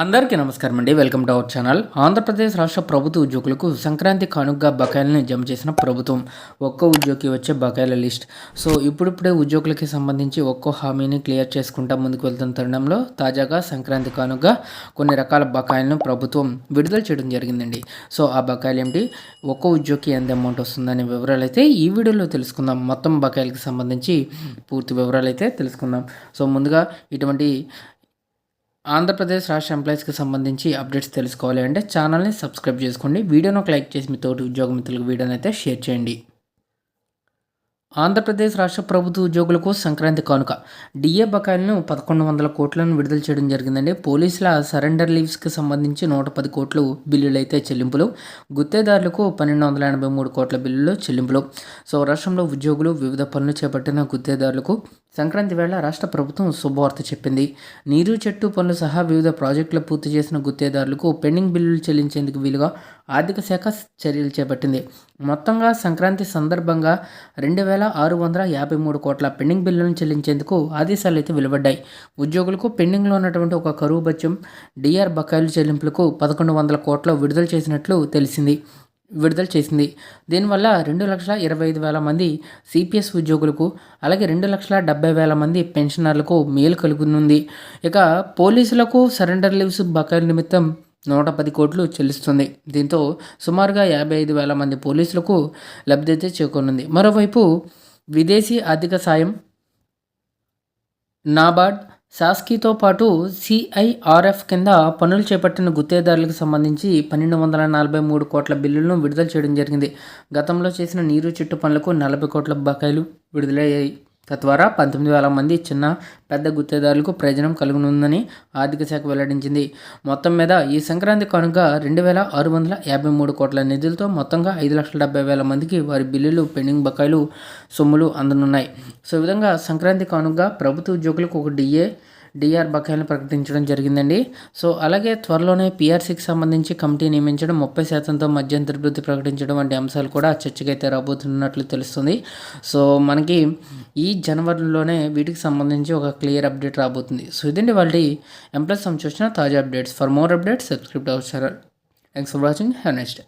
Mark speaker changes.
Speaker 1: అందరికీ నమస్కారం అండి. Welcome to our channel. Andhra Pradesh రాష్ట్ర ప్రభుత్వ ఉద్యోగులకు సంక్రాంతి కానుగ్గా బకాయిలను జమ చేసిన ప్రభుత్వం. ఒక్కో ఉద్యోగి వచ్చే బకాయిల లిస్ట్. సో ఇప్పుడిప్పుడే ఉద్యోగులకి సంబంధించి ఒక్కో హామీని క్లియర్ చేసుకుంటా ముందుకు వెళ్తున్న తరుణంలో తాజాగా సంక్రాంతి కానుగ్గా కొన్ని రకాల బకాయిలను ప్రభుత్వం విడుదల చేయడం జరిగిందండి. సో ఆ బకాయిలు ఏమిటి? ఒక్కో ఉద్యోగికి ఎంత అమౌంట్ వస్తుందనే వివరాలు అయితే ఈ వీడియోలో తెలుసుకుందాం. మొత్తం బకాయిలకి సంబంధించి పూర్తి వివరాలు అయితే తెలుసుకుందాం. సో ముందుగా ఇటువంటి ఆంధ్రప్రదేశ్ రాష్ట్ర ఎంప్లాయీస్కి సంబంధించి అప్డేట్స్ తెలుసుకోవాలి అంటే ఛానల్ని సబ్స్క్రైబ్ చేసుకోండి. వీడియోను ఒక లైక్ చేసి మీ తోటి ఉద్యోగ మిత్రులకు వీడియోని అయితే షేర్ చేయండి. ఆంధ్రప్రదేశ్ రాష్ట్ర ప్రభుత్వ ఉద్యోగులకు సంక్రాంతి కానుక. డిఏ బకాయిలను పదకొండు వందల కోట్లను విడుదల చేయడం జరిగిందండి. పోలీసుల సరెండర్ లీవ్స్కి సంబంధించి నూట పది కోట్లు బిల్లులైతే చెల్లింపులు. గుత్తేదారులకు పన్నెండు వందల ఎనభై మూడు కోట్ల బిల్లులు చెల్లింపులు. సో రాష్ట్రంలో ఉద్యోగులు వివిధ పనులు చేపట్టిన గుత్తేదారులకు సంక్రాంతి వేళ రాష్ట్ర ప్రభుత్వం శుభవార్త చెప్పింది. నీరు చెట్టు పనులు సహా వివిధ ప్రాజెక్టులు పూర్తి చేసిన గుత్తేదారులకు పెండింగ్ బిల్లులు చెల్లించేందుకు వీలుగా ఆర్థిక శాఖ చర్యలు చేపట్టింది. మొత్తంగా సంక్రాంతి సందర్భంగా రెండు వేల ఆరు వందల యాభై మూడు కోట్ల పెండింగ్ బిల్లులను చెల్లించేందుకు ఆదేశాలు అయితే వెలువడ్డాయి. ఉద్యోగులకు పెండింగ్లో ఉన్నటువంటి ఒక కరువు బత్యం డిఆర్ బకాయిలు చెల్లింపులకు పదకొండు వందల కోట్ల విడుదల చేసినట్లు తెలిసింది. విడుదల చేసింది. దీనివల్ల రెండు లక్షల ఇరవై ఐదు వేల మంది సిపిఎస్ ఉద్యోగులకు అలాగే రెండు లక్షల డెబ్బై వేల మంది పెన్షనర్లకు మేలు కలుగునుంది. ఇక పోలీసులకు సరెండర్ లీవ్స్ బకాయిల నిమిత్తం నూట పది కోట్లు చెల్లిస్తుంది. దీంతో సుమారుగా యాభై ఐదు వేల మంది పోలీసులకు లబ్ధి అయితే చేకూరనుంది. మరోవైపు విదేశీ ఆర్థిక సాయం నాబార్డ్ సాస్కితో పాటు సిఐఆర్ఎఫ్ కింద పనులు చేపట్టిన గుత్తేదారులకు సంబంధించి పన్నెండు వందల నలభై మూడు కోట్ల బిల్లులను విడుదల చేయడం జరిగింది. గతంలో చేసిన నీరు చెట్టు పనులకు నలభై కోట్ల బకాయిలు విడుదలయ్యాయి. తద్వారా పంతొమ్మిది వేల మంది చిన్న పెద్ద గుత్తేదారులకు ప్రయోజనం కలుగునుందని ఆర్థిక శాఖ వెల్లడించింది. మొత్తం మీద ఈ సంక్రాంతి కనుక రెండు వేల ఆరు వందల యాభై మూడు కోట్ల నిధులతో మొత్తంగా ఐదు లక్షల డెబ్బై వేల మందికి వారి బిల్లులు పెండింగ్ బకాయిలు సొమ్ములు అందనున్నాయి. సో విధంగా సంక్రాంతి కానుకగా ప్రభుత్వ ఉద్యోగులకు ఒక డిఏ డిఆర్ బకాయిలను ప్రకటించడం జరిగిందండి. సో అలాగే త్వరలోనే పిఆర్సీకి సంబంధించి కమిటీ నియమించడం ముప్పై శాతంతో మధ్యంతర వృద్ధి ప్రకటించడం వంటి అంశాలు కూడా చర్చకైతే రాబోతున్నట్లు తెలుస్తుంది. సో మనకి ఈ జనవరిలోనే వీటికి సంబంధించి ఒక క్లియర్ అప్డేట్ రాబోతుంది. సో ఇదండి వాళ్ళ ఎంప్లాయ్ సంబంధించిన తాజా updates. For more updates subscribe అవసరం thanks for watching have next